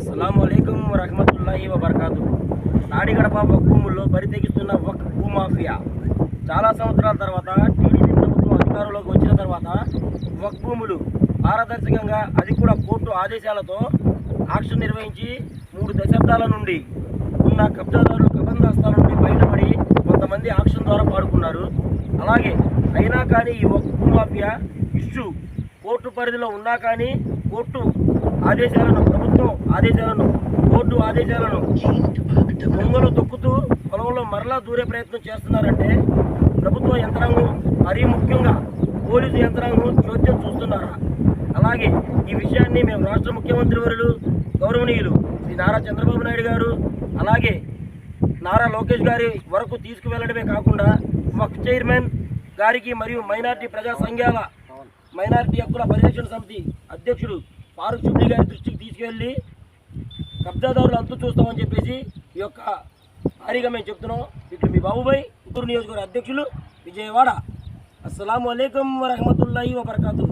అస్సలం అయికం వరహమతుల్లాహి వబర్కాతు నాడిగడప వక్ భూముల్లో బరితెగిస్తున్న వక్ భూమాఫియా. చాలా సంవత్సరాల తర్వాత టీడీపీ ప్రభుత్వం అధికారంలోకి వచ్చిన తర్వాత వక్ భూములు పారదర్శకంగా అది కూడా కోర్టు ఆదేశాలతో ఆక్షన్ నిర్వహించి మూడు దశాబ్దాల నుండి ఉన్న కబ్జాదారులు కబందాస్తాల నుండి బయటపడి కొంతమంది ఆక్షన్ ద్వారా పాడుకున్నారు. అలాగే అయినా కానీ ఈ వక్ భూమాఫియా ఇష్యూ కోర్టు పరిధిలో ఉన్నా కానీ కోర్టు ఆదేశాలను ప్రభుత్వం ఆదేశాలను కోర్టు ఆదేశాలను దొంగలు తొక్కుతూ పొలంలో మరలా దూరే ప్రయత్నం చేస్తున్నారంటే ప్రభుత్వ యంత్రాంగం మరీ ముఖ్యంగా పోలీసు యంత్రాంగం చోద్యం చూస్తున్నారా? అలాగే ఈ విషయాన్ని మేము రాష్ట్ర ముఖ్యమంత్రి వర్యులు గౌరవనీయులు శ్రీ నారా చంద్రబాబు నాయుడు గారు అలాగే నారా లోకేష్ గారి వరకు తీసుకువెళ్ళడమే కాకుండా వక్ చైర్మన్ గారికి మరియు మైనార్టీ ప్రజా సంఘాల మైనారిటీ హక్కుల పరిరక్షణ సమితి అధ్యక్షుడు ఫారూక్ షుబ్లీ గారి దృష్టికి తీసుకెళ్ళి కబ్జాదారులు అంతు చూస్తామని చెప్పేసి ఈ యొక్క భారీగా మేము చెప్తున్నాం. ఇట్లు మీ బాబుబాయ్ ఇద్దరు నియోజకవర్గ అధ్యక్షులు విజయవాడ. అస్సలం అయికం వరహమతుల్లాహి వబర్కాతు